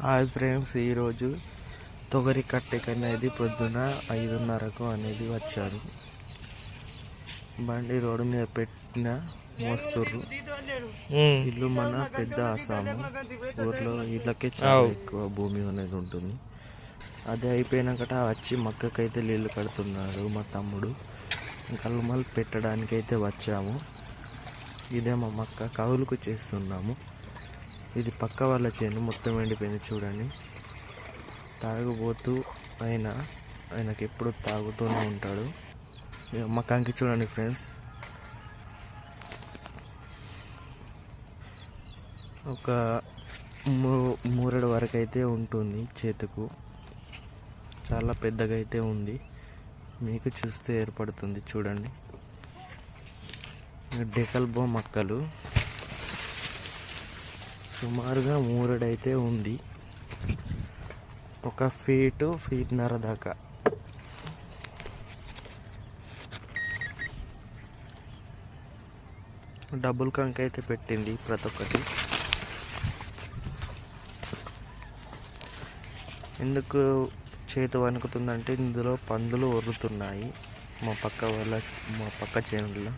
Hi friends ఈరోజు తొగరి కట్టెకి అనేది పొద్దున ఐదున్నరకు అనేది వచ్చారు బండి రోడ్డు మీద పెట్టిన మోస్తుర్రు. ఇల్లు మన పెద్ద ఆసాము. ఊర్లో ఇళ్ళకే చాలా ఎక్కువ భూమి అనేది ఉంటుంది. అది అయిపోయినాకట వచ్చి మక్కకైతే నీళ్ళు కడుతున్నాడు మా తమ్ముడు. కల్మల్ పెట్టడానికి అయితే వచ్చాము. ఇదే మా మక్క కవులుకు చేస్తున్నాము. ఇది పక్క వాళ్ళ చేను మొత్తం ఎండిపోయింది చూడండి. తాగుబోతూ ఆయన ఆయనకి ఎప్పుడు తాగుతూనే ఉంటాడు. ఇక మా కంకి చూడండి ఫ్రెండ్స్. ఒక మూ మూరడు వరకు అయితే ఉంటుంది చేతుకు. చాలా పెద్దగా అయితే ఉంది. మీకు చూస్తే ఏర్పడుతుంది చూడండి. డెకల్బో మొక్కలు సుమారుగా మూరడైతే ఉంది. ఒక ఫీటు ఫీట్నర దాకా. డబుల్ కంక అయితే పెట్టింది ప్రతి ఒక్కటి. ఎందుకు చేతి వణుకుతుందంటే ఇందులో పందులు ఒర్రుతున్నాయి. మా పక్క వాళ్ళ మా పక్క చేనుల్లో.